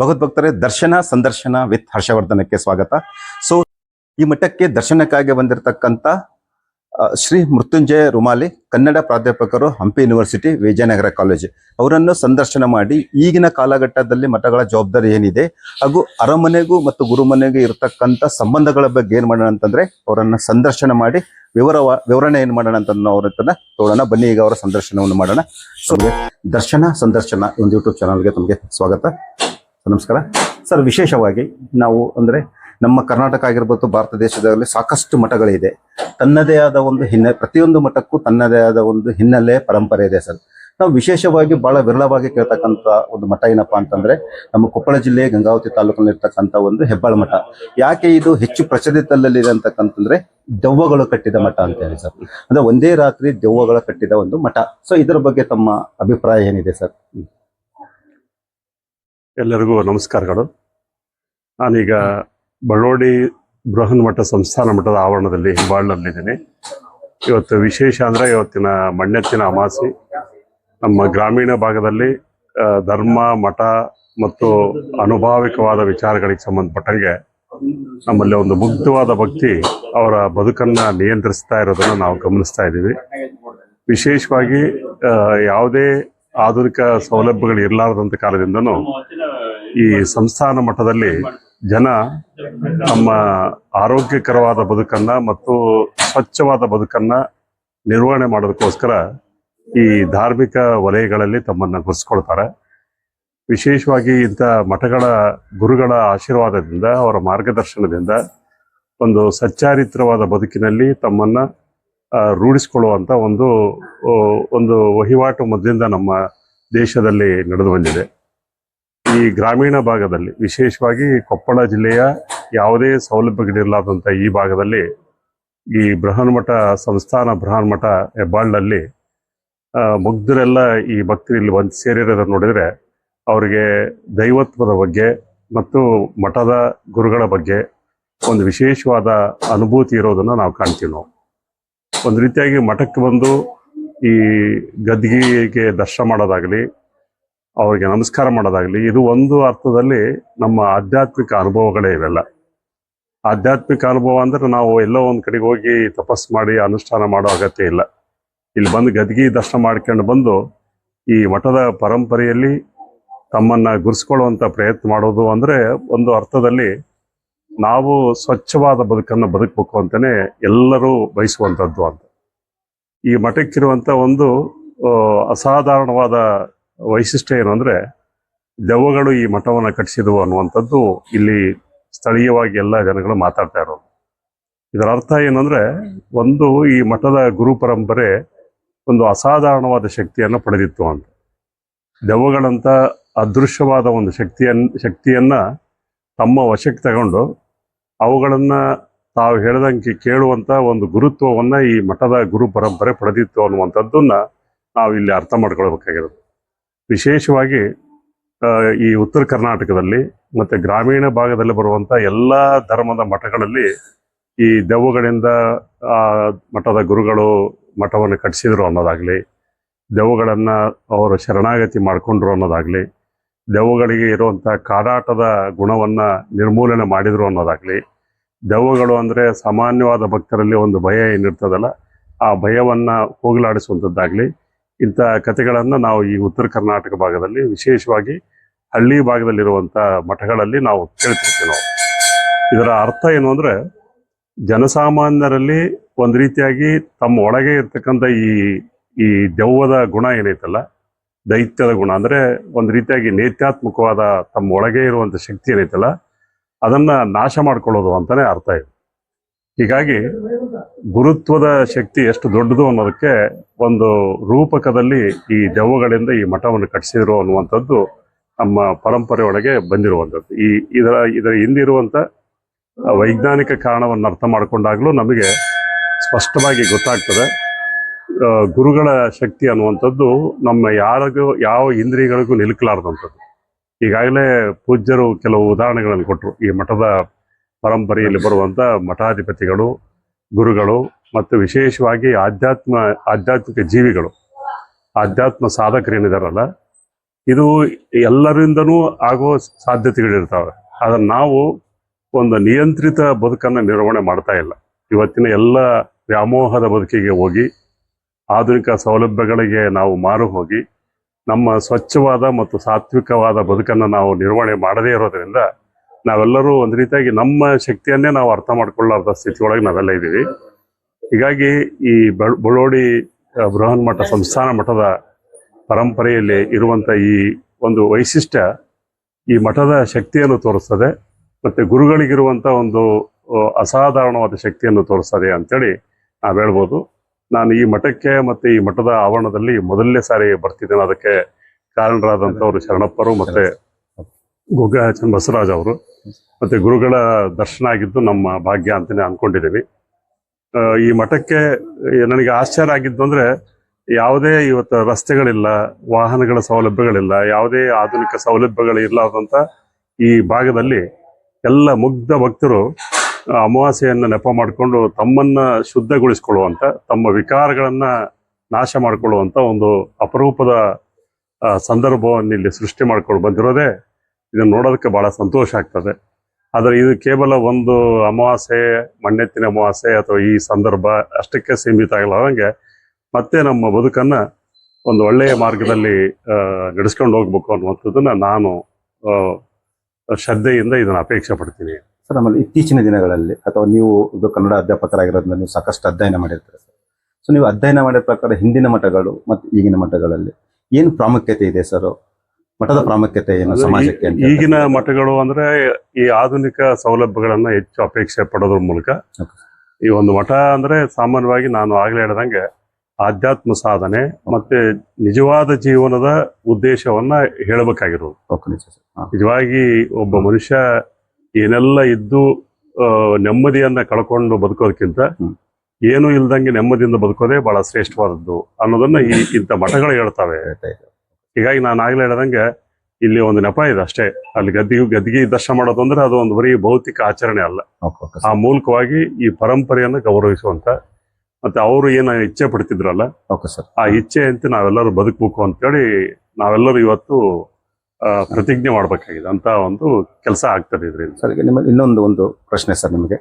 ಭಗವದ್ಭಕ್ತರೇ ದರ್ಶನ ಸಂದರ್ಶನ ವಿತ್ ಹರ್ಷವರ್ಧನಕ್ಕೆ ಸ್ವಾಗತ. ಸೊ ಈ ಮಠಕ್ಕೆ ದರ್ಶನಕ್ಕಾಗಿ ಬಂದಿರತಕ್ಕಂಥ ಶ್ರೀ ಮೃತ್ಯುಂಜಯ ರುಮಾಲಿ, ಕನ್ನಡ ಪ್ರಾಧ್ಯಾಪಕರು, ಹಂಪಿ ಯೂನಿವರ್ಸಿಟಿ, ವಿಜಯನಗರ ಕಾಲೇಜ್. ಅವರನ್ನು ಸಂದರ್ಶನ ಮಾಡಿ, ಈಗಿನ ಕಾಲಘಟ್ಟದಲ್ಲಿ ಮಠಗಳ ಜವಾಬ್ದಾರಿ ಏನಿದೆ, ಹಾಗೂ ಅರಮನೆಗೂ ಮತ್ತು ಗುರುಮನೆಗೂ ಇರತಕ್ಕಂಥ ಸಂಬಂಧಗಳ ಬಗ್ಗೆ ಏನ್ ಮಾಡೋಣ ಅಂತಂದ್ರೆ, ಅವರನ್ನ ಸಂದರ್ಶನ ಮಾಡಿ, ವಿವರ, ವಿವರಣೆ ಏನ್ ಮಾಡೋಣ ಅಂತ ಅವರನ್ನ ತೋಡೋಣ ಬನ್ನಿ, ಈಗ ಅವರ ಸಂದರ್ಶನವನ್ನು ಮಾಡೋಣ. ಸೊ ದರ್ಶನ ಸಂದರ್ಶನ, ಒಂದು ಯೂಟ್ಯೂಬ್ ಚಾನಲ್ಗೆ ತಮಗೆ ಸ್ವಾಗತ. ನಮಸ್ಕಾರ. ಸರ್, ವಿಶೇಷವಾಗಿ ನಾವು ಅಂದ್ರೆ ನಮ್ಮ ಕರ್ನಾಟಕ ಆಗಿರ್ಬೋದು, ಭಾರತ ದೇಶದಲ್ಲಿ ಸಾಕಷ್ಟು ಮಠಗಳಿದೆ. ತನ್ನದೇ ಆದ ಒಂದು ಹಿನ್ನೆಲೆ ಪ್ರತಿಯೊಂದು ಮಠಕ್ಕೂ ತನ್ನದೇ ಆದ ಒಂದು ಹಿನ್ನೆಲೆ, ಪರಂಪರೆ ಇದೆ ಸರ್. ನಾವು ವಿಶೇಷವಾಗಿ ಬಹಳ ವಿರಳವಾಗಿ ಕೇಳ್ತಕ್ಕಂಥ ಒಂದು ಮಠ ಏನಪ್ಪಾ ಅಂತಂದ್ರೆ, ನಮ್ಮ ಕೊಪ್ಪಳ ಜಿಲ್ಲೆ ಗಂಗಾವತಿ ತಾಲೂಕಿನಲ್ಲಿ ಇರ್ತಕ್ಕಂಥ ಒಂದು ಹೆಬ್ಬಾಳ ಮಠ. ಯಾಕೆ ಇದು ಹೆಚ್ಚು ಪ್ರಚಲಿತದಲ್ಲಿದೆ ಅಂತಕ್ಕಂತಂದ್ರೆ, ದೆವ್ವಗಳು ಕಟ್ಟಿದ ಮಠ ಅಂತ ಹೇಳಿ ಸರ್. ಅಂದ್ರೆ ಒಂದೇ ರಾತ್ರಿ ದೆವ್ವಗಳು ಕಟ್ಟಿದ ಒಂದು ಮಠ. ಸೊ ಇದರ ಬಗ್ಗೆ ತಮ್ಮ ಅಭಿಪ್ರಾಯ ಏನಿದೆ ಸರ್? ಎಲ್ಲರಿಗೂ ನಮಸ್ಕಾರಗಳು ನಾನೀಗ ಬಳ್ಳೋಡಿ ಬೃಹನ್ ಮಠ ಸಂಸ್ಥಾನ ಮಠದ ಆವರಣದಲ್ಲಿ ಹೆಬ್ಬಾಳ್ನಲ್ಲಿದ್ದೀನಿ ಇವತ್ತು ವಿಶೇಷ ಅಂದ್ರೆ ಇವತ್ತಿನ ಮಣ್ಣೆತ್ತಿನ ಅಮಾಸಿ. ನಮ್ಮ ಗ್ರಾಮೀಣ ಭಾಗದಲ್ಲಿ ಧರ್ಮ, ಮಠ ಮತ್ತು ಅನುಭಾವಿಕವಾದ ವಿಚಾರಗಳಿಗೆ ಸಂಬಂಧಪಟ್ಟಂಗೆ ನಮ್ಮಲ್ಲಿ ಒಂದು ಮುಗ್ಧವಾದ ಭಕ್ತಿ ಅವರ ಬದುಕನ್ನ ನಿಯಂತ್ರಿಸ್ತಾ ಇರೋದನ್ನ ನಾವು ಗಮನಿಸ್ತಾ ಇದ್ದೀವಿ. ವಿಶೇಷವಾಗಿ ಯಾವುದೇ ಆಧುನಿಕ ಸೌಲಭ್ಯಗಳು ಇರಲಾರದಂಥ ಕಾಲದಿಂದನೂ ಈ ಸಂಸ್ಥಾನ ಮಟ್ಟದಲ್ಲಿ ಜನ ತಮ್ಮ ಆರೋಗ್ಯಕರವಾದ ಬದುಕನ್ನ ಮತ್ತು ಸ್ವಚ್ಛವಾದ ಬದುಕನ್ನ ನಿರ್ವಹಣೆ ಮಾಡೋದಕ್ಕೋಸ್ಕರ ಈ ಧಾರ್ಮಿಕ ವಲಯಗಳಲ್ಲಿ ತಮ್ಮನ್ನ ಗುರುಸ್ಕೊಳ್ತಾರೆ ವಿಶೇಷವಾಗಿ ಇಂಥ ಮಠಗಳ ಗುರುಗಳ ಆಶೀರ್ವಾದದಿಂದ ಅವರ ಮಾರ್ಗದರ್ಶನದಿಂದ ಒಂದು ಸಚ್ಚಾರಿತ್ರವಾದ ಬದುಕಿನಲ್ಲಿ ತಮ್ಮನ್ನ ಆ, ರೂಢಿಸಿಕೊಳ್ಳುವಂತ ಒಂದು ಒಂದು ವಹಿವಾಟು ಮೊದಲಿಂದ ನಮ್ಮ ದೇಶದಲ್ಲಿ ನಡೆದು ಬಂದಿದೆ. ಈ ಗ್ರಾಮೀಣ ಭಾಗದಲ್ಲಿ, ವಿಶೇಷವಾಗಿ ಕೊಪ್ಪಳ ಜಿಲ್ಲೆಯ ಯಾವುದೇ ಸೌಲಭ್ಯಗಳಿರಲಾದಂಥ ಈ ಭಾಗದಲ್ಲಿ ಈ ಬೃಹನ್ಮಠ, ಸಂಸ್ಥಾನ ಬೃಹನ್ಮಠ ಹೆಬ್ಬಾಳ್ನಲ್ಲಿ ಮುಗ್ಧರೆಲ್ಲ ಈ ಭಕ್ತರು ಇಲ್ಲಿ ಬಂದು ಸೇರಿರೋದನ್ನ ನೋಡಿದರೆ ಅವರಿಗೆ ದೈವತ್ವದ ಬಗ್ಗೆ ಮತ್ತು ಮಠದ ಗುರುಗಳ ಬಗ್ಗೆ ಒಂದು ವಿಶೇಷವಾದ ಅನುಭೂತಿ ಇರೋದನ್ನು ನಾವು ಕಾಣ್ತೀವಿ ನಾವು. ಒಂದು ರೀತಿಯಾಗಿ ಮಠಕ್ಕೆ ಬಂದು ಈ ಗದ್ಗಿಗೆ ದರ್ಶನ ಮಾಡೋದಾಗಲಿ ಅವರಿಗೆ ನಮಸ್ಕಾರ ಮಾಡೋದಾಗಲಿ, ಇದು ಒಂದು ಅರ್ಥದಲ್ಲಿ ನಮ್ಮ ಆಧ್ಯಾತ್ಮಿಕ ಅನುಭವಗಳೇ ಇವೆಲ್ಲ. ಆಧ್ಯಾತ್ಮಿಕ ಅನುಭವ ಅಂದ್ರೆ ನಾವು ಎಲ್ಲೋ ಒಂದು ಕಡೆಗೆ ಹೋಗಿ ತಪಸ್ ಮಾಡಿ ಅನುಷ್ಠಾನ ಮಾಡೋ ಅಗತ್ಯ ಇಲ್ಲ. ಇಲ್ಲಿ ಬಂದು ಗದ್ಗಿ ದರ್ಶನ ಮಾಡ್ಕೊಂಡು ಬಂದು ಈ ಮಠದ ಪರಂಪರೆಯಲ್ಲಿ ತಮ್ಮನ್ನ ಗುರ್ಸ್ಕೊಳ್ಳುವಂತ ಪ್ರಯತ್ನ ಮಾಡೋದು ಅಂದ್ರೆ ಒಂದು ಅರ್ಥದಲ್ಲಿ ನಾವು ಸ್ವಚ್ಛವಾದ ಬದುಕನ್ನ ಬದುಕಬೇಕು ಅಂತಲೇ ಎಲ್ಲರೂ ಬಯಸುವಂತದ್ದು ಅಂತ. ಈ ಮಠಕ್ಕಿರುವಂತ ಒಂದು ಅಸಾಧಾರಣವಾದ ವೈಶಿಷ್ಟ್ಯ ಏನು ಅಂದ್ರೆ ದೆವ್ವಗಳು ಈ ಮಠವನ್ನು ಕಟ್ಟಿಸಿದವು ಅನ್ನುವಂಥದ್ದು ಇಲ್ಲಿ ಸ್ಥಳೀಯವಾಗಿ ಎಲ್ಲ ಜನಗಳು ಮಾತಾಡ್ತಾ ಇರೋದು. ಇದರ ಅರ್ಥ ಏನಂದರೆ ಒಂದು ಈ ಮಠದ ಗುರು ಪರಂಪರೆ ಒಂದು ಅಸಾಧಾರಣವಾದ ಶಕ್ತಿಯನ್ನು ಪಡೆದಿತ್ತು ಅಂತ. ದೆವ್ವಗಳಂತ ಅದೃಶ್ಯವಾದ ಒಂದು ಶಕ್ತಿಯನ್, ಶಕ್ತಿಯನ್ನ ತಮ್ಮ ವಶಕ್ಕೆ ತಗೊಂಡು ಅವುಗಳನ್ನು ತಾವು ಹೇಳ್ದಂಗೆ ಕೇಳುವಂತ ಒಂದು ಗುರುತ್ವವನ್ನ ಈ ಮಠದ ಗುರು ಪರಂಪರೆ ಪಡೆದಿತ್ತು ಅನ್ನುವಂಥದ್ದನ್ನ ನಾವು ಇಲ್ಲಿ ಅರ್ಥ ಮಾಡ್ಕೊಳ್ಬೇಕಾಗಿರೋದು. ವಿಶೇಷವಾಗಿ ಈ ಉತ್ತರ ಕರ್ನಾಟಕದಲ್ಲಿ ಮತ್ತೆ ಗ್ರಾಮೀಣ ಭಾಗದಲ್ಲಿ ಬರುವಂತ ಎಲ್ಲ ಧರ್ಮದ ಮಠಗಳಲ್ಲಿ ಈ ದೆವ್ವಗಳಿಂದ ಮಠದ ಗುರುಗಳು ಮಠವನ್ನು ಕಟ್ಟಿಸಿದ್ರು ಅನ್ನೋದಾಗ್ಲಿ, ದೆವ್ವಗಳನ್ನ ಅವರು ಶರಣಾಗತಿ ಮಾಡಿಕೊಂಡ್ರು ಅನ್ನೋದಾಗ್ಲಿ, ದೆವ್ವಗಳಿಗೆ ಇರುವಂಥ ಕಾಡಾಟದ ಗುಣವನ್ನ ನಿರ್ಮೂಲನೆ ಮಾಡಿದ್ರು ಅನ್ನೋದಾಗ್ಲಿ, ದೆವ್ವಗಳು ಅಂದ್ರೆ ಸಾಮಾನ್ಯವಾದ ಭಕ್ತರಲ್ಲಿ ಒಂದು ಭಯ ಏನಿರ್ತದಲ್ಲ, ಆ ಭಯವನ್ನ ಹೋಗಲಾಡಿಸುವಂಥದ್ದಾಗ್ಲಿ ಇಂಥ ಕಥೆಗಳನ್ನು ನಾವು ಈ ಉತ್ತರ ಕರ್ನಾಟಕ ಭಾಗದಲ್ಲಿ ವಿಶೇಷವಾಗಿ ಹಳ್ಳಿ ಭಾಗದಲ್ಲಿರುವಂಥ ಮಠಗಳಲ್ಲಿ ನಾವು ಕೇಳ್ತಿರ್ತೀವಿ ನಾವು. ಇದರ ಅರ್ಥ ಏನು ಅಂದ್ರೆ ಜನಸಾಮಾನ್ಯರಲ್ಲಿ ಒಂದು ರೀತಿಯಾಗಿ ತಮ್ಮ ಒಳಗೆ ಇರ್ತಕ್ಕಂಥ ಈ ಈ ದೆವ್ವದ ಗುಣ ಏನೈತಲ್ಲ, ದೈತ್ಯದ ಗುಣ ಅಂದ್ರೆ ಒಂದು ರೀತಿಯಾಗಿ ನೇತ್ಯಾತ್ಮಕವಾದ ತಮ್ಮ ಒಳಗೆ ಇರುವಂಥ ಶಕ್ತಿ ಏನೈತಲ್ಲ, ಅದನ್ನ ನಾಶ ಮಾಡ್ಕೊಳ್ಳೋದು ಅಂತಾನೆ ಅರ್ಥ ಇದೆ. ಹೀಗಾಗಿ ಗುರುತ್ವದ ಶಕ್ತಿ ಎಷ್ಟು ದೊಡ್ಡದು ಅನ್ನೋದಕ್ಕೆ ಒಂದು ರೂಪಕದಲ್ಲಿ ಈ ದೆವ್ವಗಳಿಂದ ಈ ಮಠವನ್ನು ಕಟ್ಟಿಸಿದ್ರು ಅನ್ನುವಂಥದ್ದು ನಮ್ಮ ಪರಂಪರೆ ಒಳಗೆ ಬಂದಿರುವಂಥದ್ದು. ಈ ಇದರ ಇದರ ಹಿಂದಿರುವಂಥ ವೈಜ್ಞಾನಿಕ ಕಾರಣವನ್ನು ಅರ್ಥ ಮಾಡಿಕೊಂಡಾಗಲೂ ನಮಗೆ ಸ್ಪಷ್ಟವಾಗಿ ಗೊತ್ತಾಗ್ತದೆ. ಗುರುಗಳ ಶಕ್ತಿ ಅನ್ನುವಂಥದ್ದು ನಮ್ಮ ಯಾರಿಗೂ, ಯಾವ ಇಂದ್ರಿಯಗಳಿಗೂ ನಿಲ್ಕಲಾರ್ದಂಥದ್ದು. ಈಗಾಗಲೇ ಪೂಜ್ಯರು ಕೆಲವು ಉದಾಹರಣೆಗಳನ್ನು ಕೊಟ್ಟರು. ಈ ಮಠದ ಪರಂಪರೆಯಲ್ಲಿ ಬರುವಂಥ ಮಠಾಧಿಪತಿಗಳು ಗುರುಗಳು ಮತ್ತು ವಿಶೇಷವಾಗಿ ಆಧ್ಯಾತ್ಮ, ಆಧ್ಯಾತ್ಮಿಕ ಜೀವಿಗಳು, ಆಧ್ಯಾತ್ಮ ಸಾಧಕರೇನಿದಾರಲ್ಲ, ಇದು ಎಲ್ಲರಿಂದನೂ ಆಗೋ ಸಾಧ್ಯತೆಗಳಿರ್ತಾವೆ. ಆದರೆ ನಾವು ಒಂದು ನಿಯಂತ್ರಿತ ಬದುಕನ್ನು ನಿರ್ವಹಣೆ ಮಾಡ್ತಾ ಇಲ್ಲ. ಇವತ್ತಿನ ಎಲ್ಲ ವ್ಯಾಮೋಹದ ಬದುಕಿಗೆ ಹೋಗಿ, ಆಧುನಿಕ ಸೌಲಭ್ಯಗಳಿಗೆ ನಾವು ಮಾರು ಹೋಗಿ, ನಮ್ಮ ಸ್ವಚ್ಛವಾದ ಮತ್ತು ಸಾತ್ವಿಕವಾದ ಬದುಕನ್ನು ನಾವು ನಿರ್ವಹಣೆ ಮಾಡದೇ ಇರೋದ್ರಿಂದ ನಾವೆಲ್ಲರೂ ಒಂದು ರೀತಿಯಾಗಿ ನಮ್ಮ ಶಕ್ತಿಯನ್ನೇ ನಾವು ಅರ್ಥ ಮಾಡ್ಕೊಳ್ಳಾರ್ದ ಸ್ಥಿತಿ ಒಳಗೆ ನಾವೆಲ್ಲ ಇದ್ದೀವಿ. ಹೀಗಾಗಿ ಈ ಬಳ್ಳೋಡಿ ಆ, ಬೃಹನ್ ಮಠ ಸಂಸ್ಥಾನ ಮಠದ ಪರಂಪರೆಯಲ್ಲಿ ಇರುವಂತ ಈ ಒಂದು ವೈಶಿಷ್ಟ್ಯ ಈ ಮಠದ ಶಕ್ತಿಯನ್ನು ತೋರಿಸ್ತದೆ ಮತ್ತೆ ಗುರುಗಳಿಗಿರುವಂತ ಒಂದು ಅಸಾಧಾರಣವಾದ ಶಕ್ತಿಯನ್ನು ತೋರಿಸ್ತದೆ ಅಂತೇಳಿ ನಾವು ಹೇಳ್ಬೋದು. ನಾನು ಈ ಮಠಕ್ಕೆ ಮತ್ತೆ ಈ ಮಠದ ಆವರಣದಲ್ಲಿ ಮೊದಲನೇ ಸಾರಿ ಬರ್ತಿದ್ದೇನೆ. ಅದಕ್ಕೆ ಕಾರಣರಾದಂಥವ್ರು ಶರಣಪ್ಪರು ಮತ್ತೆ ಗುಗ್ಗ ಬಸವರಾಜ್ ಅವರು. ಮತ್ತೆ ಗುರುಗಳ ದರ್ಶನ ಆಗಿದ್ದು ನಮ್ಮ ಭಾಗ್ಯ ಅಂತಾನೆ ಅನ್ಕೊಂಡಿದ್ದೀವಿ. ಆ, ಈ ಮಠಕ್ಕೆ ನನಗೆ ಆಶ್ಚರ್ಯ ಆಗಿದ್ದು ಅಂದ್ರೆ ಯಾವುದೇ ಇವತ್ತು ರಸ್ತೆಗಳಿಲ್ಲ ವಾಹನಗಳ ಸೌಲಭ್ಯಗಳಿಲ್ಲ ಯಾವುದೇ ಆಧುನಿಕ ಸೌಲಭ್ಯಗಳು ಇರ್ಲಾರ್ದಂತ ಈ ಭಾಗದಲ್ಲಿ ಎಲ್ಲ ಮುಗ್ಧ ಭಕ್ತರು ಅಮಾವಾಸ್ಯೆಯನ್ನು ನೆಪ ಮಾಡಿಕೊಂಡು ತಮ್ಮನ್ನ ಶುದ್ಧಗೊಳಿಸ್ಕೊಳ್ಳುವಂತ ತಮ್ಮ ವಿಕಾರಗಳನ್ನ ನಾಶ ಮಾಡಿಕೊಳ್ಳುವಂತ ಒಂದು ಅಪರೂಪದ ಸಂದರ್ಭವನ್ನು ಇಲ್ಲಿ ಸೃಷ್ಟಿ ಮಾಡ್ಕೊಂಡು ಬಂದಿರೋದೇ ಇದನ್ನ ನೋಡೋದಕ್ಕೆ ಬಹಳ ಸಂತೋಷ ಆಗ್ತದೆ. ಆದರೆ ಇದು ಕೇವಲ ಒಂದು ಅಮಾವಾಸ್ಯೆ, ಮಣ್ಣೆತ್ತಿನ ಅಮಾವಾಸ್ಯೆ ಅಥವಾ ಈ ಸಂದರ್ಭ ಅಷ್ಟಕ್ಕೆ ಸೀಮಿತ ಆಗಲಾರಂಗೆ ಮತ್ತೆ ನಮ್ಮ ಬದುಕನ್ನ ಒಂದು ಒಳ್ಳೆಯ ಮಾರ್ಗದಲ್ಲಿ ನಡೆಸ್ಕೊಂಡು ಹೋಗ್ಬೇಕು ಅನ್ನುವಂಥದ್ದನ್ನ ನಾನು ಶ್ರದ್ಧೆಯಿಂದ ಇದನ್ನು ಅಪೇಕ್ಷೆ ಪಡ್ತೀನಿ. ಸರ್ ಆಮೇಲೆ ಇತ್ತೀಚಿನ ದಿನಗಳಲ್ಲಿ ಅಥವಾ ನೀವು ಇದು ಕನ್ನಡ ಅಧ್ಯಾಪಕರಾಗಿರೋದ್ರಿಂದ ನೀವು ಸಾಕಷ್ಟು ಅಧ್ಯಯನ ಮಾಡಿರ್ತೀರ ಸರ್. ಸೊ ನೀವು ಅಧ್ಯಯನ ಮಾಡಿದ ಪ್ರಕಾರ ಹಿಂದಿನ ಮಠಗಳು ಮತ್ತು ಈಗಿನ ಮಠಗಳಲ್ಲಿ ಏನು ಪ್ರಾಮುಖ್ಯತೆ ಇದೆ ಸರ್? ಮಠದ ಪ್ರಾಮುಖ್ಯತೆ ಏನು ಸಮಾಜಕ್ಕೆ ಅಂತ ಈಗಿನ ಮಠಗಳು ಅಂದ್ರೆ ಈ ಆಧುನಿಕ ಸೌಲಭ್ಯಗಳನ್ನ ಹೆಚ್ಚು ಅಪೇಕ್ಷೆ ಪಡೋದ್ರ ಮೂಲಕ ಈ ಒಂದು ಮಠ ಅಂದ್ರೆ ಸಾಮಾನ್ಯವಾಗಿ ನಾನು ಆಗ್ಲೇ ಹೇಳ್ದಂಗೆ ಆಧ್ಯಾತ್ಮ ಸಾಧನೆ ಮತ್ತೆ ನಿಜವಾದ ಜೀವನದ ಉದ್ದೇಶವನ್ನ ಹೇಳಬೇಕಾಗಿರೋದು. ನಿಜವಾಗಿ ಒಬ್ಬ ಮನುಷ್ಯ ಏನೆಲ್ಲ ಇದ್ದು ನೆಮ್ಮದಿಯನ್ನ ಕಳ್ಕೊಂಡು ಬದುಕೋದಕ್ಕಿಂತ. ಏನು ಇಲ್ದಂಗೆ ನೆಮ್ಮದಿಯಿಂದ ಬದುಕೋದೇ ಬಹಳ ಶ್ರೇಷ್ಠವಾದದ್ದು ಅನ್ನೋದನ್ನ ಈ ಇಂಥ ಮಠಗಳು ಹೇಳ್ತವೆ. ಹೀಗಾಗಿ ನಾನು ಆಗ್ಲೇ ಹೇಳ್ದಂಗೆ ಇಲ್ಲಿ ಒಂದು ನೆಪ ಇದೆ ಅಷ್ಟೇ. ಅಲ್ಲಿ ಗದ್ದಿಗೆ ಗದ್ದಿಗೆ ದರ್ಶನ ಮಾಡೋದು ಅಂದ್ರೆ ಅದು ಒಂದು ಬರೀ ಭೌತಿಕ ಆಚರಣೆ ಅಲ್ಲ. ಆ ಮೂಲಕವಾಗಿ ಈ ಪರಂಪರೆಯನ್ನು ಗೌರವಿಸುವಂತ ಮತ್ತೆ ಅವರು ಏನ ಇಚ್ಛೆ ಪಡ್ತಿದ್ರಲ್ಲ ಓಕೆ ಸರ್ ಆ ಇಚ್ಛೆಯಂತೆ ನಾವೆಲ್ಲರೂ ಬದುಕಬೇಕು ಅಂತೇಳಿ ನಾವೆಲ್ಲರೂ ಇವತ್ತು ಪ್ರತಿಜ್ಞೆ ಮಾಡ್ಬೇಕಾಗಿದೆ. ಅಂತ ಒಂದು ಕೆಲಸ ಆಗ್ತದೆ ಇದ್ರಿಂದ. ಸರ್ ಈಗ ನಿಮಗೆ ಇನ್ನೊಂದು ಒಂದು ಪ್ರಶ್ನೆ ಸರ್ ನಿಮಗೆ.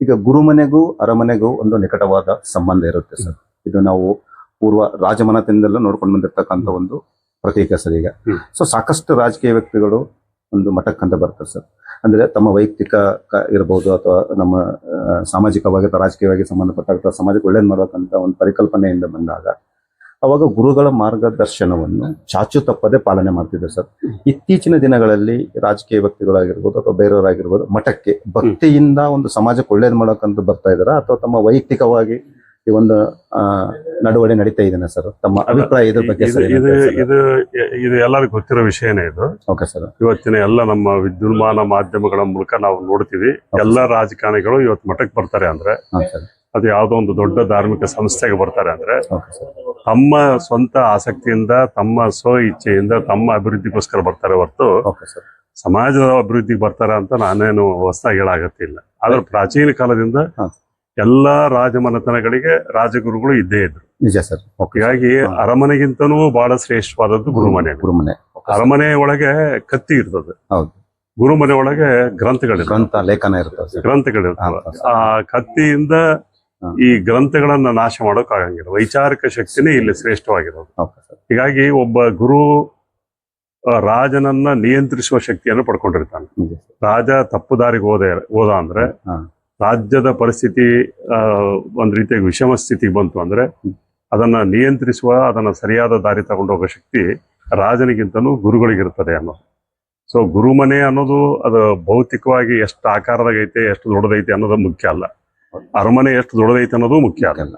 ಈಗ ಗುರುಮನೆಗೂ ಅರಮನೆಗೂ ಒಂದು ನಿಕಟವಾದ ಸಂಬಂಧ ಇರುತ್ತೆ ಸರ್. ಇದು ನಾವು ಪೂರ್ವ ರಾಜಮನದಿಂದಲೂ ನೋಡ್ಕೊಂಡು ಬಂದಿರತಕ್ಕಂಥ ಒಂದು ಪ್ರತೀಕ ಸರ್ ಈಗ. ಸೊ ಸಾಕಷ್ಟು ರಾಜಕೀಯ ವ್ಯಕ್ತಿಗಳು ಒಂದು ಮಠಕ್ಕಂತ ಬರ್ತಾರೆ ಸರ್. ಅಂದ್ರೆ ತಮ್ಮ ವೈಯಕ್ತಿಕ ಇರಬಹುದು ಅಥವಾ ನಮ್ಮ ಸಾಮಾಜಿಕವಾಗಿ ಅಥವಾ ರಾಜಕೀಯವಾಗಿ ಸಂಬಂಧಪಟ್ಟ ಸಮಾಜಕ್ಕೆ ಒಳ್ಳೇದು ಮಾಡಬೇಕಂತ ಒಂದು ಪರಿಕಲ್ಪನೆಯಿಂದ ಬಂದಾಗ ಅವಾಗ ಗುರುಗಳ ಮಾರ್ಗದರ್ಶನವನ್ನು ಚಾಚು ತಪ್ಪದೆ ಪಾಲನೆ ಮಾಡ್ತಿದ್ದಾರೆ ಸರ್. ಇತ್ತೀಚಿನ ದಿನಗಳಲ್ಲಿ ರಾಜಕೀಯ ವ್ಯಕ್ತಿಗಳಾಗಿರ್ಬೋದು ಅಥವಾ ಬೇರೆಯವರಾಗಿರ್ಬೋದು ಮಠಕ್ಕೆ ಭಕ್ತಿಯಿಂದ ಒಂದು ಸಮಾಜಕ್ಕೆ ಒಳ್ಳೇದು ಮಾಡೋಕ್ಕಂತ ಬರ್ತಾ ಇದ್ದಾರಾ ಅಥವಾ ತಮ್ಮ ವೈಯಕ್ತಿಕವಾಗಿ ಈ ಒಂದು ನಡುವಳಿ ನಡೀತಾ ಇದೆ ಸರ್ ತಮ್ಮ ಅಭಿಪ್ರಾಯ ಇದ್ರ ಬಗ್ಗೆ ಇದು ಸರ್ ಇದು ಇದು ಇದು ಎಲ್ಲರಿಗೂ ಗೊತ್ತಿರೋ ವಿಷಯನೇ ಇದು? ಓಕೆ ಸರ್ ಇವತ್ತಿನ ಎಲ್ಲ ನಮ್ಮ ವಿದ್ಯುನ್ಮಾನ ಮಾಧ್ಯಮಗಳ ಮೂಲಕ ನಾವು ನೋಡ್ತೀವಿ. ಎಲ್ಲ ರಾಜಕಾರಣಿಗಳು ಇವತ್ತು ಮಠಕ್ಕೆ ಬರ್ತಾರೆ ಅಂದ್ರೆ ಅದು ಯಾವುದೋ ಒಂದು ದೊಡ್ಡ ಧಾರ್ಮಿಕ ಸಂಸ್ಥೆಗೆ ಬರ್ತಾರೆ ಅಂದ್ರೆ ತಮ್ಮ ಸ್ವಂತ ಆಸಕ್ತಿಯಿಂದ ತಮ್ಮ ಸ್ವ ಇಚ್ಛೆಯಿಂದ ತಮ್ಮ ಅಭಿವೃದ್ಧಿಗೋಸ್ಕರ ಬರ್ತಾರೆ ಹೊರತು ಸಮಾಜದ ಅಭಿವೃದ್ಧಿಗೆ ಬರ್ತಾರೆ ಅಂತ ನಾನೇನು ಹೊಸದಾಗಿ ಹೇಳಾಗತ್ತಿಲ್ಲ ಆದ್ರೆ ಪ್ರಾಚೀನ ಕಾಲದಿಂದ. ಎಲ್ಲಾ ರಾಜಮನೆತನಗಳಿಗೆ ರಾಜಗುರುಗಳು ಇದ್ದೇ ಇದ್ರು. ನಿಜ ಸರ್. ಹೀಗಾಗಿ ಅರಮನೆಗಿಂತನೂ ಬಹಳ ಶ್ರೇಷ್ಠವಾದದ್ದು ಗುರುಮನೆ ಗುರುಮನೆ. ಅರಮನೆ ಒಳಗೆ ಕತ್ತಿ ಇರ್ತದೆ. ಹೌದು. ಗುರುಮನೆ ಒಳಗೆ ಗ್ರಂಥಗಳಿರ್ತವೆ. ಗ್ರಂಥ ಲೇಖನ ಇರ್ತದೆ ಗ್ರಂಥಗಳಿರ್ತವೆ. ಆ ಕತ್ತಿಯಿಂದ ಈ ಗ್ರಂಥಗಳನ್ನ ನಾಶ ಮಾಡೋಕ್ ಆಗಂಗಿಲ್ಲ. ವೈಚಾರಿಕ ಶಕ್ತಿನೇ ಇಲ್ಲಿ ಶ್ರೇಷ್ಠವಾಗಿರೋದು. ಹೀಗಾಗಿ ಒಬ್ಬ ಗುರು ರಾಜನನ್ನ ನಿಯಂತ್ರಿಸುವ ಶಕ್ತಿಯನ್ನು ಪಡ್ಕೊಂಡಿರ್ತಾನೆ. ರಾಜ ತಪ್ಪು ದಾರಿಗೆ ಹೋದ ಹೋದ ಅಂದ್ರೆ. ರಾಜ್ಯದ ಪರಿಸ್ಥಿತಿ ಒಂದು ರೀತಿಯಾಗಿ ವಿಷಮ ಸ್ಥಿತಿಗೆ ಬಂತು ಅಂದ್ರೆ ಅದನ್ನ ನಿಯಂತ್ರಿಸುವ ಅದನ್ನ ಸರಿಯಾದ ದಾರಿ ತಗೊಂಡೋಗೋ ಶಕ್ತಿ ರಾಜನಿಗಿಂತಲೂ ಗುರುಗಳಿಗಿರ್ತದೆ ಅನ್ನೋದು. ಸೊ ಗುರುಮನೆ ಅನ್ನೋದು ಅದು ಭೌತಿಕವಾಗಿ ಎಷ್ಟು ಆಕಾರದಾಗೈತೆ ಎಷ್ಟು ದೊಡ್ಡದೈತೆ ಅನ್ನೋದು ಮುಖ್ಯ ಅಲ್ಲ. ಅರಮನೆ ಎಷ್ಟು ದೊಡ್ಡದೈತೆ ಅನ್ನೋದು ಮುಖ್ಯ ಅಲ್ಲ.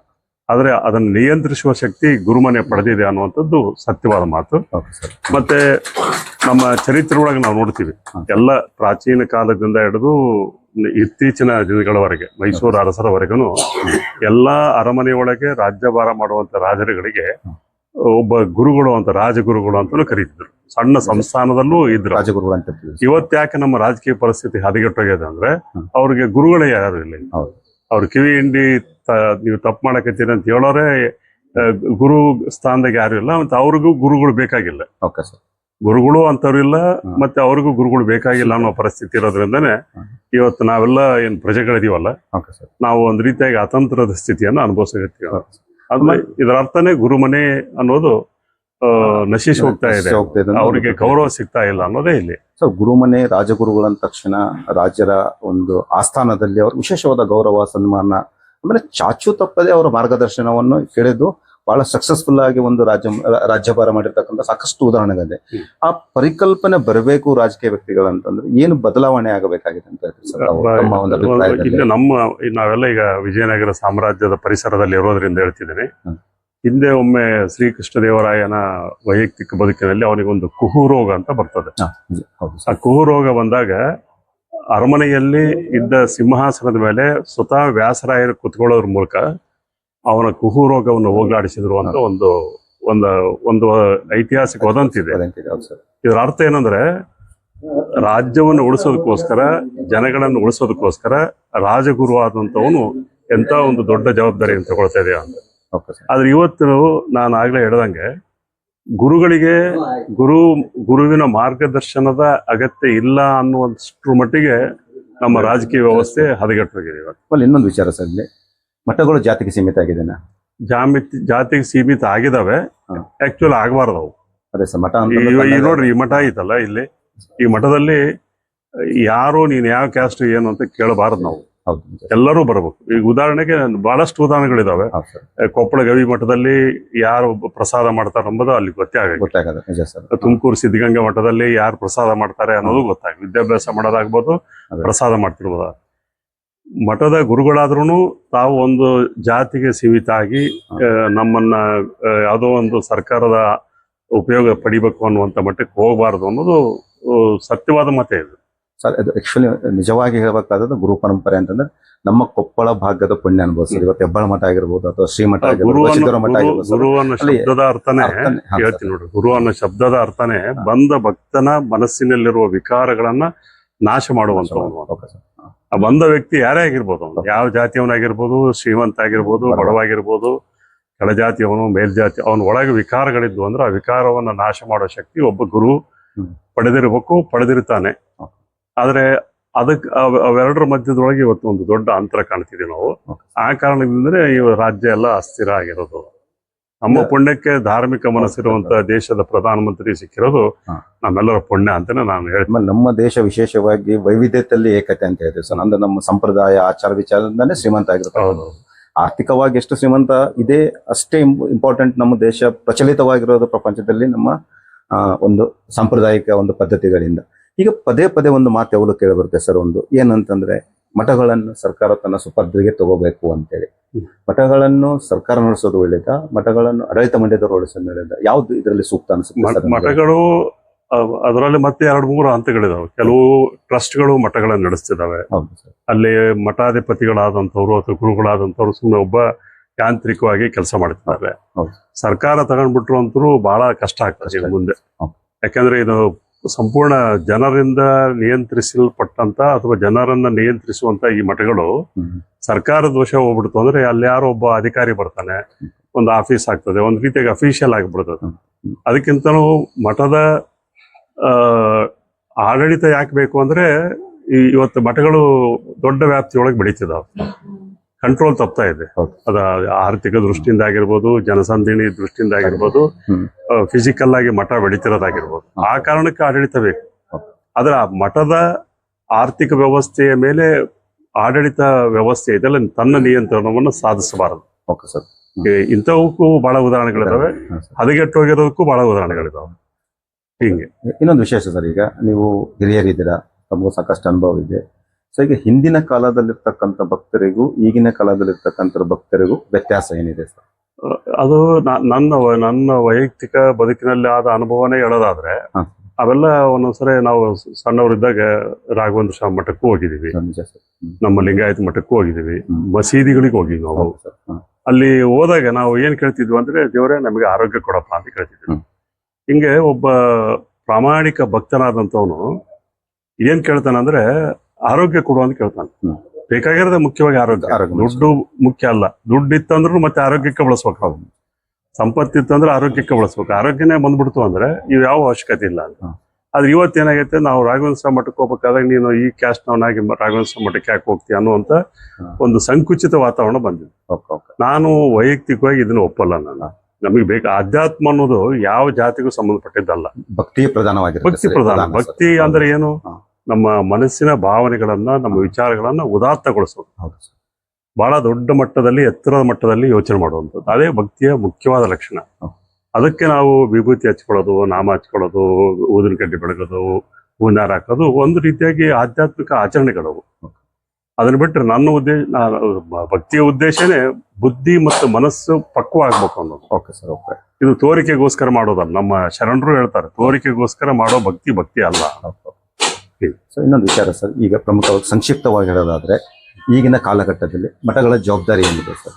ಆದರೆ ಅದನ್ನು ನಿಯಂತ್ರಿಸುವ ಶಕ್ತಿ ಗುರುಮನೆ ಪಡೆದಿದೆ ಅನ್ನುವಂಥದ್ದು ಸತ್ಯವಾದ ಮಾತು. ಮತ್ತೆ ನಮ್ಮ ಚರಿತ್ರೆ ಒಳಗೆ ನಾವು ನೋಡ್ತೀವಿ. ಎಲ್ಲ ಪ್ರಾಚೀನ ಕಾಲದಿಂದ ಹಿಡಿದು ಇತ್ತೀಚಿನ ದಿನಗಳವರೆಗೆ ಮೈಸೂರು ಅರಸರವರೆಗೂ ಎಲ್ಲಾ ಅರಮನೆ ಒಳಗೆ ರಾಜ್ಯಭಾರ ಮಾಡುವಂತ ರಾಜರುಗಳಿಗೆ ಒಬ್ಬ ಗುರುಗಳು ಅಂತ ರಾಜಗುರುಗಳು ಅಂತಾನು ಕರೀತಿದ್ರು. ಸಣ್ಣ ಸಂಸ್ಥಾನದಲ್ಲೂ ಇದ್ರು. ರಾಜಗುರುಗಳು ಅಂತ ಇವತ್ತು ಯಾಕೆ ನಮ್ಮ ರಾಜಕೀಯ ಪರಿಸ್ಥಿತಿ ಹದಗೆಟ್ಟೋಗಿದೆ ಅಂದ್ರೆ. ಅವ್ರಿಗೆ ಗುರುಗಳೇ ಯಾರು ಇಲ್ಲ. ಅವ್ರ ಕಿವಿ ಹಿಂಡಿ ನೀವು ತಪ್ಪು ಮಾಡಕತ್ತೀರಿ ಅಂತ ಹೇಳೋರೆ ಗುರು ಸ್ಥಾನದಾಗ ಯಾರು ಇಲ್ಲ ಮತ್ತೆ ಅವ್ರಿಗೂ ಗುರುಗಳು ಬೇಕಾಗಿಲ್ಲ. ಓಕೆ ಸರ್ ಗುರುಗಳು ಅಂತವ್ರು ಇಲ್ಲ ಮತ್ತೆ ಅವ್ರಿಗೂ ಗುರುಗಳು ಬೇಕಾಗಿಲ್ಲ ಅನ್ನೋ ಪರಿಸ್ಥಿತಿ ಇರೋದ್ರಿಂದನೇ ಇವತ್ತು ನಾವೆಲ್ಲ ಏನ್ ಪ್ರಜೆಗಳಿದೀವಲ್ಲ ಸರ್. ನಾವು ಒಂದ್ ರೀತಿಯಾಗಿ ಅತಂತ್ರದ ಸ್ಥಿತಿಯನ್ನು ಅನುಭವಿಸಕತ್ತೀವಿ ಅದನ್ನ ಇದರ ಅರ್ಥನೇ ಗುರುಮನೆ ಅನ್ನೋದು ನಶಿಸಿ ಹೋಗ್ತಾ ಇದೆ. ಅವರಿಗೆ ಗೌರವ ಸಿಗ್ತಾ ಇಲ್ಲ ಅನ್ನೋದೇ ಇಲ್ಲಿ. ಸೊ ಗುರುಮನೆ ರಾಜಗುರುಗಳ ತಕ್ಷಣ ರಾಜ್ಯರ ಒಂದು ಆಸ್ಥಾನದಲ್ಲಿ ಅವ್ರ ವಿಶೇಷವಾದ ಗೌರವ ಸನ್ಮಾನ ಆಮೇಲೆ ಚಾಚು ತಪ್ಪದೆ ಅವರ ಮಾರ್ಗದರ್ಶನವನ್ನು ಕೇಳಿದ್ದು ಬಹಳ ಸಕ್ಸಸ್ಫುಲ್ ಆಗಿ ಒಂದು ರಾಜ್ಯ ರಾಜ್ಯಭಾರ ಮಾಡಿರ್ತಕ್ಕಂಥ ಸಾಕಷ್ಟು ಉದಾಹರಣೆಗಳಿದೆ. ಆ ಪರಿಕಲ್ಪನೆ ಬರಬೇಕು ರಾಜಕೀಯ ವ್ಯಕ್ತಿಗಳಂತಂದ್ರೆ ಏನು ಬದಲಾವಣೆ ಆಗಬೇಕಾಗಿದೆ ಅಂತ ಹೇಳ್ತೀವಿ ನಮ್ಮ ನಾವೆಲ್ಲ ಈಗ ವಿಜಯನಗರ ಸಾಮ್ರಾಜ್ಯದ ಪರಿಸರದಲ್ಲಿ ಇರೋದ್ರಿಂದ ಹೇಳ್ತಿದ್ದೀನಿ. ಹಿಂದೆ ಒಮ್ಮೆ ಶ್ರೀಕೃಷ್ಣ ದೇವರಾಯನ ವೈಯಕ್ತಿಕ ಬದುಕಿನಲ್ಲಿ ಅವನಿಗೊಂದು ಕುಹು ರೋಗ ಅಂತ ಬರ್ತದೆ. ಆ ಕುಹು ರೋಗ ಬಂದಾಗ ಅರಮನೆಯಲ್ಲಿ ಇದ್ದ ಸಿಂಹಾಸನದ ಮೇಲೆ ಸ್ವತಃ ವ್ಯಾಸರಾಯರು ಕುತ್ಕೊಳ್ಳೋದ್ರ ಮೂಲಕ ಅವನ ಕುಹು ರೋಗವನ್ನು ಹೋಗಲಾಡಿಸಿದ್ರು ಅಂತ ಒಂದು ಒಂದು ಒಂದು ಐತಿಹಾಸಿಕ ವದಂತಿ ಇದೆ ಸರ್. ಇದರ ಅರ್ಥ ಏನಂದ್ರೆ ರಾಜ್ಯವನ್ನು ಉಳಿಸೋದಕ್ಕೋಸ್ಕರ ಜನಗಳನ್ನು ಉಳಿಸೋದಕ್ಕೋಸ್ಕರ ರಾಜಗುರು ಆದಂತವನು ಎಂತ ಒಂದು ದೊಡ್ಡ ಜವಾಬ್ದಾರಿಯನ್ನು ತಗೊಳ್ತಾ ಇದೆಯಾ ಅಂತ. ಆದ್ರೆ ಇವತ್ತು ನಾನು ಆಗ್ಲೇ ಹೇಳ್ದಂಗೆ ಗುರುಗಳಿಗೆ ಗುರು ಗುರುವಿನ ಮಾರ್ಗದರ್ಶನದ ಅಗತ್ಯ ಇಲ್ಲ ಅನ್ನುವಷ್ಟು ಮಟ್ಟಿಗೆ ನಮ್ಮ ರಾಜಕೀಯ ವ್ಯವಸ್ಥೆ ಹದಗೆಟ್ಟೋಗಿದೆ ಇವತ್ತು. ಇನ್ನೊಂದು ವಿಚಾರ ಸರ್ ಮಠಗಳು ಜಾತಿಗೆ ಸೀಮಿತ ಆಗಿದೆನಾ? ಜಾಮಿತಿ ಜಾತಿಗೆ ಸೀಮಿತ ಆಗಿದಾವೆ. ಆಕ್ಚುಲಿ ಆಗಬಾರ್ದು ಅವು ಅದೇ ಸರ್ ಮಠ ಅಂತ ಈ ನೋಡ್ರಿ ಈ ಮಠ ಐತಲ್ಲ ಇಲ್ಲಿ? ಈ ಮಠದಲ್ಲಿ ಯಾರು ನೀನ್ ಯಾವ ಕ್ಯಾಸ್ಟ್ ಏನು ಅಂತ ಕೇಳಬಾರದು ನಾವು. ಎಲ್ಲರೂ ಬರಬೇಕು. ಈಗ ಉದಾಹರಣೆಗೆ ಬಹಳಷ್ಟು ಉದಾಹರಣೆಗಳಿದಾವೆ. ಕೊಪ್ಪಳ ಗವಿ ಮಠದಲ್ಲಿ ಯಾರು ಪ್ರಸಾದ ಮಾಡ್ತಾರೆ ಅನ್ನೋದು ಅಲ್ಲಿ ಗೊತ್ತೇ ಆಗ ತುಮಕೂರು ಸಿದ್ಧಗಂಗಾ ಮಠದಲ್ಲಿ ಯಾರು ಪ್ರಸಾದ ಮಾಡ್ತಾರೆ ಅನ್ನೋದು ಗೊತ್ತಾಗ ವಿದ್ಯಾಭ್ಯಾಸ ಮಾಡೋದಾಗ್ಬೋದು ಪ್ರಸಾದ ಮಾಡ್ತಿರ್ಬೋದ? ಮಠದ ಗುರುಗಳಾದ್ರೂ ತಾವು ಒಂದು ಜಾತಿಗೆ ಸೀಮಿತ ಆಗಿ ನಮ್ಮನ್ನ ಯಾವುದೋ ಒಂದು ಸರ್ಕಾರದ ಉಪಯೋಗ ಪಡಿಬೇಕು ಅನ್ನುವಂಥ ಮಟ್ಟಕ್ಕೆ ಹೋಗಬಾರದು ಅನ್ನೋದು ಸತ್ಯವಾದ ಮತ ಇದು. ಸರ್ ಅದು ಆಕ್ಚುಲಿ ನಿಜವಾಗಿ ಹೇಳಬೇಕಾದ್ರೆ ಗುರು ಪರಂಪರೆ ಅಂತಂದ್ರೆ ನಮ್ಮ ಕೊಪ್ಪಳ ಭಾಗದ ಪುಣ್ಯ ಅನುಭವಿಸಿದ್ರು. ಇವತ್ತು ಹೆಬ್ಬಾಳ ಮಠ ಆಗಿರ್ಬೋದು ಅಥವಾ ಶ್ರೀಮಠ ಗುರು ಅನ್ನೋ ಶಬ್ದದ ಅರ್ಥನೇ. ಹೇಳ್ತೀನಿ ನೋಡ್ರಿ. ಗುರು ಅನ್ನೋ ಶಬ್ದದ ಅರ್ಥನೇ ಬಂದ ಭಕ್ತನ ಮನಸ್ಸಿನಲ್ಲಿರುವ ವಿಕಾರಗಳನ್ನ ನಾಶ ಮಾಡುವಂತ ಬಂದ ವ್ಯಕ್ತಿ ಯಾರೇ ಆಗಿರ್ಬೋದು ಅವ್ನು. ಯಾವ ಜಾತಿಯವನಾಗಿರ್ಬೋದು ಶ್ರೀಮಂತ ಆಗಿರ್ಬೋದು ಬಡವ. ಬಡವಾಗಿರ್ಬೋದು ಕೆಳಜಾತಿಯವನು ಮೇಲ್ಜಾತಿ ಅವನ ಒಳಗೆ ವಿಕಾರಗಳಿದ್ವು ಅಂದ್ರೆ ಆ ವಿಕಾರವನ್ನ ನಾಶ ಮಾಡೋ ಶಕ್ತಿ ಒಬ್ಬ ಗುರು ಪಡೆದಿರಬೇಕು ಪಡೆದಿರ್ತಾನೆ. ಆದರೆ ಅದಕ್ಕೆ ಅವ್- ಅವೆರಡರ ಮಧ್ಯದೊಳಗೆ ಇವತ್ತು ಒಂದು ದೊಡ್ಡ ಅಂತರ ಕಾಣ್ತಿದ್ದೀವಿ ನಾವು. ಆ ಕಾರಣದಿಂದಲೇ ಇವ ರಾಜ್ಯ ಎಲ್ಲ ಅಸ್ಥಿರ ಆಗಿರೋದು. ನಮ್ಮ. ಪುಣ್ಯಕ್ಕೆ ಧಾರ್ಮಿಕ ಮನಸ್ಸಿರುವಂತ ದೇಶದ ಪ್ರಧಾನಮಂತ್ರಿ ಸಿಕ್ಕಿರೋದು. ನಮ್ಮೆಲ್ಲರ ಪುಣ್ಯ ಅಂತಾನೆ ನಾನು ಹೇಳ್ತೀನಿ. ನಮ್ಮ ದೇಶ ವಿಶೇಷವಾಗಿ ವೈವಿಧ್ಯತೆಯಲ್ಲಿ ಏಕತೆ ಅಂತ ಹೇಳ್ತೀವಿ ಸರ್ ಅಂದ್ರೆ ನಮ್ಮ ಸಂಪ್ರದಾಯ ಆಚಾರ ವಿಚಾರದಿಂದಾನೇ ಶ್ರೀಮಂತ ಆಗಿರ್ತಾರೆ. ಹೌದು. ಆರ್ಥಿಕವಾಗಿ ಎಷ್ಟು ಶ್ರೀಮಂತ ಇದೆ ಅಷ್ಟೇ ಇಂಪಾರ್ಟೆಂಟ್ ನಮ್ಮ ದೇಶ ಪ್ರಚಲಿತವಾಗಿರೋದು ಪ್ರಪಂಚದಲ್ಲಿ ನಮ್ಮ ಒಂದು ಸಾಂಪ್ರದಾಯಿಕ ಒಂದು ಪದ್ಧತಿಗಳಿಂದ. ಈಗ ಪದೇ ಪದೇ ಒಂದು ಮಾತು ಯಾವಾಗಲೂ ಕೇಳಿ ಬರುತ್ತೆ ಸರ್ ಒಂದು ಏನಂತಂದ್ರೆ ಮಠಗಳನ್ನು ಸರ್ಕಾರ ತನ್ನ ಸುಪರ್ದಿಗೆ ತಗೋಬೇಕು ಅಂತೇಳಿ. ಮಠಗಳನ್ನು ಸರ್ಕಾರ ನಡೆಸೋದು ಒಳ್ಳೇದ? ಮಠಗಳನ್ನು ಆಡಳಿತ ಮಂಡ್ಯದವರು ನಡೆಸೋದು ಒಳ್ಳೇದ? ಯಾವ್ದು ಇದರಲ್ಲಿ ಸೂಕ್ತ ಅನ್ಸುತ್ತೆ? ಮಠಗಳು ಅದರಲ್ಲಿ ಮತ್ತೆ ಎರಡು ಮೂರು ಹಂತಗಳಿದಾವೆ. ಕೆಲವು ಟ್ರಸ್ಟ್ಗಳು ಮಠಗಳನ್ನು ನಡೆಸ್ತಿದಾವೆ. ಅಲ್ಲಿ ಮಠಾಧಿಪತಿಗಳಾದಂಥವ್ರು ಅಥವಾ ಗುರುಗಳಾದಂಥವ್ರು ಸುಮ್ಮನೆ ಒಬ್ಬ ಯಾಂತ್ರಿಕವಾಗಿ ಕೆಲಸ ಮಾಡ್ತಿದ್ದಾರೆ. ಸರ್ಕಾರ ತಗೊಂಡ್ಬಿಟ್ರು ಅಂತರೂ ಬಹಳ ಕಷ್ಟ ಆಗ್ತದೆ ಮುಂದೆ. ಯಾಕಂದ್ರೆ ಇದು ಸಂಪೂರ್ಣ ಜನರಿಂದ ನಿಯಂತ್ರಿಸಲ್ಪಟ್ಟಂತ ಅಥವಾ ಜನರನ್ನ ನಿಯಂತ್ರಿಸುವಂತ ಈ ಮಠಗಳು ಸರ್ಕಾರದ ವಶ ದೋಷ ಹೋಗ್ಬಿಡ್ತು ಅಂದ್ರೆ ಅಲ್ಲಿ ಯಾರೋ ಒಬ್ಬ ಅಧಿಕಾರಿ ಬರ್ತಾನೆ ಒಂದು ಆಫೀಸ್ ಆಗ್ತದೆ ಒಂದು ರೀತಿಯಾಗಿ ಅಫಿಷಿಯಲ್ ಆಗಿಬಿಡ್ತದೆ. ಹ್ಮ್. ಮಠದ ಆಡಳಿತ ಯಾಕೆ ಬೇಕು ಅಂದ್ರೆ ಈ- ಇವತ್ತು ಮಠಗಳು ದೊಡ್ಡ ವ್ಯಾಪ್ತಿಯೊಳಗೆ ಬೆಳೀತಿದಾವೆ ಕಂಟ್ರೋಲ್ ತಪ್ತಾ ಇದೆ. ಅದ ಆರ್ಥಿಕ ದೃಷ್ಟಿಯಿಂದ ಆಗಿರ್ಬೋದು ಜನಸಂದಣಿ ದೃಷ್ಟಿಯಿಂದ ಆಗಿರ್ಬೋದು ಫಿಸಿಕಲ್ ಆಗಿ ಮಠ ಬೆಳಿತಿರೋದಾಗಿರ್ಬೋದು. ಆ ಕಾರಣಕ್ಕೆ ಆಡಳಿತ ಬೇಕು. ಆದ್ರೆ ಆ ಮಠದ ಆರ್ಥಿಕ ವ್ಯವಸ್ಥೆಯ ಮೇಲೆ ಆಡಳಿತ ವ್ಯವಸ್ಥೆ ಇದೆಲ್ಲ ತನ್ನ ನಿಯಂತ್ರಣವನ್ನು ಸಾಧಿಸಬಾರದು. Okay sir. ಇಂಥವಕ್ಕೂ ಬಹಳ ಉದಾಹರಣೆಗಳಿದಾವೆ. ಹದಗೆಟ್ಟು ಹೋಗಿರೋದಕ್ಕೂ ಹದಗೆಟ್ಟೋಗಿರೋದಕ್ಕೂ ಬಹಳ ಉದಾಹರಣೆಗಳಿದಾವೆ. ಹಿಂಗೆ. ಇನ್ನೊಂದು ವಿಶೇಷ ಸರ್ ಈಗ ನೀವು ಹಿರಿಯರಿದ್ದೀರಾ? ತಮಗೂ ಸಾಕಷ್ಟು ಅನುಭವ ಇದೆ. ಸೊ ಈಗ ಹಿಂದಿನ ಕಾಲದಲ್ಲಿರ್ತಕ್ಕಂತ ಭಕ್ತರಿಗೂ ಈಗಿನ ಕಾಲದಲ್ಲಿರ್ತಕ್ಕಂಥ ಭಕ್ತರಿಗೂ ವ್ಯತ್ಯಾಸ ಏನಿದೆ ಸರ್? ಅದು ನನ್ನ ನನ್ನ ವೈಯಕ್ತಿಕ ಬದುಕಿನಲ್ಲಿ ಆದ ಅನುಭವನೇ ಹೇಳೋದಾದ್ರೆ. ಅವೆಲ್ಲ ಒಂದೊಂದ್ಸರಿ ನಾವು ಸಣ್ಣವರಿದ್ದಾಗ ರಾಘವೇಂದ್ರ ಸ್ವಾಮಿ ಮಠಕ್ಕೂ ಹೋಗಿದ್ದೀವಿ. ನಮ್ಮ ಲಿಂಗಾಯತ ಮಠಕ್ಕೂ ಹೋಗಿದ್ದೀವಿ. ಮಸೀದಿಗಳಿಗೆ ಹೋಗಿದ್ವಿ ನಾವು. ಅಲ್ಲಿ ಹೋದಾಗ ನಾವು ಏನ್ ಕೇಳ್ತಿದ್ವಿ ಅಂದ್ರೆ ದೇವರೇ ನಮಗೆ ಆರೋಗ್ಯ ಕೊಡಪ್ಪ ಅಂತ ಕೇಳ್ತಿದ್ವಿ. ಹಿಂಗೆ ಒಬ್ಬ ಪ್ರಾಮಾಣಿಕ ಭಕ್ತನಾದಂಥವನು ಏನ್ ಕೇಳ್ತಾನಂದ್ರೆ ಆರೋಗ್ಯ ಕೊಡು ಅಂತ ಕೇಳ್ತಾನೆ. ಬೇಕಾಗಿರೋದೆ ಮುಖ್ಯವಾಗಿ ಆರೋಗ್ಯ. ಆರೋಗ್ಯ ದುಡ್ಡು ಮುಖ್ಯ ಅಲ್ಲ. ದುಡ್ಡು ಇತ್ತಂದ್ರೂ ಮತ್ತೆ ಆರೋಗ್ಯಕ್ಕೆ ಬಳಸ್ಬೇಕು ಸಂಪತ್ತು ಸಂಪತ್ತಿತ್ತು ಅಂದ್ರೆ ಆರೋಗ್ಯಕ್ಕೆ ಬಳಸ್ಬೇಕು. ಆರೋಗ್ಯನೇ ಬಂದ್ಬಿಡ್ತು ಅಂದ್ರೆ ಇವು ಯಾವ ಅವಶ್ಯಕತೆ ಇಲ್ಲ ಅಂತ. ಆದ್ರೆ ಇವತ್ತು ಏನಾಗೈತೆ ನಾವು ರಾಘವೇಂದ್ರ ಮಠಕ್ಕೆ ಹೋಗ್ಬೇಕಾದಾಗ ನೀನು ಈ ಕ್ಯಾಸ್ಟ್ನವನಾಗಿ ರಾಘವೇಂದ್ರ ಮಠಕ್ಕೆ ಯಾಕೆ ಹೋಗ್ತೀಯ ಅನ್ನುವಂತ. ಒಂದು ಸಂಕುಚಿತ ವಾತಾವರಣ ಬಂದಿದೆ. ನಾನು ವೈಯಕ್ತಿಕವಾಗಿ ಇದನ್ನ ಒಪ್ಪಲ್ಲ ನಾನು. ನಮಗೆ ಬೇಕು ಅಧ್ಯಾತ್ಮ ಅನ್ನೋದು ಯಾವ ಜಾತಿಗೂ ಸಂಬಂಧಪಟ್ಟಿದ್ದಲ್ಲ. ಭಕ್ತಿ ಪ್ರಧಾನವಾಗಿ ಭಕ್ತಿ ಪ್ರಧಾನ. ಭಕ್ತಿ ಅಂದ್ರೆ ಏನು. ನಮ್ಮ ಮನಸ್ಸಿನ ಭಾವನೆಗಳನ್ನ ನಮ್ಮ ವಿಚಾರಗಳನ್ನ ಉದಾತ್ತಗೊಳಿಸೋದು. ಬಹಳ ದೊಡ್ಡ ಮಟ್ಟದಲ್ಲಿ ಎತ್ತರದ ಮಟ್ಟದಲ್ಲಿ ಯೋಚನೆ ಮಾಡುವಂಥದ್ದು. ಅದೇ ಭಕ್ತಿಯ ಮುಖ್ಯವಾದ ಲಕ್ಷಣ. ಅದಕ್ಕೆ ನಾವು ವಿಭೂತಿ ಹಚ್ಕೊಳ್ಳೋದು ನಾಮ ಹಚ್ಕೊಳ್ಳೋದು ಊದಿನ ಕಡ್ಡಿ ಬೆಳಗೋದು ಹೂನಾರ ಹಾಕೋದು ಒಂದು ರೀತಿಯಾಗಿ ಆಧ್ಯಾತ್ಮಿಕ ಆಚರಣೆಗಳವು ಅದನ್ನ ಬಿಟ್ಟರೆ ನನ್ನ ಉದ್ದೇಶ ಭಕ್ತಿಯ ಉದ್ದೇಶನೇ ಬುದ್ಧಿ ಮತ್ತು ಮನಸ್ಸು ಪಕ್ವ ಆಗ್ಬೇಕು ಅನ್ನೋದು. Okay sir okay. ಇದು ತೋರಿಕೆಗೋಸ್ಕರ ಮಾಡೋದಲ್ಲ ನಮ್ಮ ಶರಣರು ಹೇಳ್ತಾರೆ ತೋರಿಕೆಗೋಸ್ಕರ ಮಾಡೋ ಭಕ್ತಿ ಭಕ್ತಿ ಅಲ್ಲ. ಸೊ ಇನ್ನೊಂದು ವಿಚಾರ ಸರ್ ಈಗ ಪ್ರಮುಖವಾಗಿ ಸಂಕ್ಷಿಪ್ತವಾಗಿ ಹೇಳೋದಾದ್ರೆ ಈಗಿನ ಕಾಲಘಟ್ಟದಲ್ಲಿ ಮಠಗಳ ಜವಾಬ್ದಾರಿ ಏನಿದೆ ಸರ್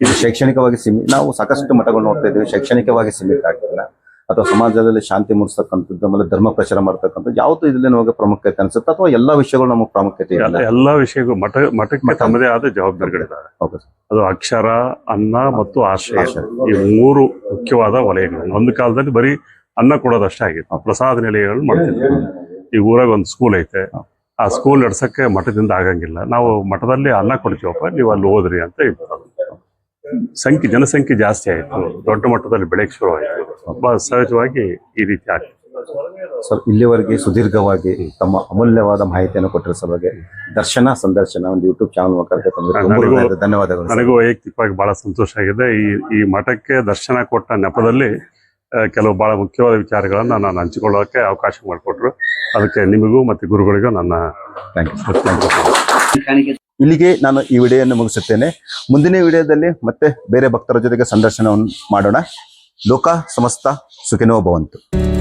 ಇದು ಶೈಕ್ಷಣಿಕವಾಗಿ ಸೀಮಿತ ನಾವು ಸಾಕಷ್ಟು ಮಠಗಳು ನೋಡ್ತಾ ಇದ್ದೀವಿ ಶೈಕ್ಷಣಿಕವಾಗಿ ಸೀಮಿತ ಆಗ್ತಿಲ್ಲ. ಅಥವಾ ಸಮಾಜದಲ್ಲಿ ಶಾಂತಿ ಮೂಡಿಸ್ತಕ್ಕಂಥದ್ದು ಆಮೇಲೆ ಧರ್ಮ ಪ್ರಚಾರ ಮಾಡ್ತಕ್ಕಂಥದ್ದು ಯಾವುದು ಇದರಲ್ಲಿ ನಮಗೆ ಪ್ರಾಮುಖ್ಯತೆ ಅನ್ಸುತ್ತೆ ಅಥವಾ ಎಲ್ಲ ವಿಷಯಗಳು ನಮಗೆ ಪ್ರಾಮುಖ್ಯತೆ ಇಲ್ಲ ಎಲ್ಲ ವಿಷಯಗಳು ಮಠ ಮಠಕ್ಕೆ ತಮ್ಮದೇ ಆದ ಜವಾಬ್ದಾರಿಗಳಿದ್ದಾವೆ. ಸರ್ ಅದು ಅಕ್ಷರ ಅನ್ನ ಮತ್ತು ಆಶ್ರಯ. ಆಶ್ರಯ. ಈ ಮೂರು ಮುಖ್ಯವಾದ ವಲಯಗಳು. ಒಂದು ಕಾಲದಲ್ಲಿ ಬರೀ ಅನ್ನ ಕೊಡೋದಷ್ಟೇ ಆಗಿತ್ತು. ಪ್ರಸಾದ ನಿಲಯಗಳು ಮಾಡ್ತಿದ್ವಿ. ಈ ಊರಾಗ ಒಂದು ಸ್ಕೂಲ್ ಐತೆ. ಆ ಸ್ಕೂಲ್ ನಡ್ಸಕ್ಕೆ ಮಠದಿಂದ ಆಗಂಗಿಲ್ಲ. ನಾವು ಮಠದಲ್ಲಿ ಅನ್ನ ಕೊಡ್ತೀವಪ್ಪ ನೀವು ಅಲ್ಲಿ ಓದ್ರಿ ಅಂತ ಇತ್ತು ಸಂಖ್ಯೆ ಜನಸಂಖ್ಯೆ ಜಾಸ್ತಿ ಆಯ್ತು. ದೊಡ್ಡ ಮಟ್ಟದಲ್ಲಿ ಬೆಳೆಯಕ್ಕೆ ಶುರು ಆಯ್ತು. ತುಂಬಾ ಸಹಜವಾಗಿ ಈ ರೀತಿ ಆಗ್ತದೆ ಸರ್ ಇಲ್ಲಿವರೆಗೆ ಸುದೀರ್ಘವಾಗಿ ತಮ್ಮ ಅಮೂಲ್ಯವಾದ ಮಾಹಿತಿಯನ್ನು ಕೊಟ್ಟಿರೋ ಸಲುವಾಗಿ ದರ್ಶನ ಸಂದರ್ಶನ ಒಂದು ಯೂಟ್ಯೂಬ್ ಚಾನಲ್ ಮುಖಾಂತರ ಧನ್ಯವಾದಗಳು. ನನಗೂ ವೈಯಕ್ತಿಕವಾಗಿ ಬಹಳ ಸಂತೋಷ ಆಗಿದೆ. ಈ ಈ ಮಠಕ್ಕೆ ದರ್ಶನ ಕೊಟ್ಟ ನೆಪದಲ್ಲಿ ಕೆಲವು ಬಹಳ ಮುಖ್ಯವಾದ ವಿಚಾರಗಳನ್ನ ನಾನು ಹಂಚಿಕೊಳ್ಳೋಕೆ ಅವಕಾಶ ಮಾಡಿಕೊಟ್ರು. ಅದಕ್ಕೆ ನಿಮಗೂ ಮತ್ತು ಗುರುಗಳಿಗೂ ನನ್ನ ಇಲ್ಲಿಗೆ ನಾನು ಈ ವಿಡಿಯೋವನ್ನು ಮುಗಿಸುತ್ತೇನೆ. ಮುಂದಿನ ವಿಡಿಯೋದಲ್ಲಿ ಮತ್ತೆ ಬೇರೆ ಭಕ್ತರ ಜೊತೆಗೆ ಸಂದರ್ಶನವನ್ನು ಮಾಡೋಣ. ಲೋಕ ಸಮಸ್ತ ಸುಖಿನೋ ಭವಂತು.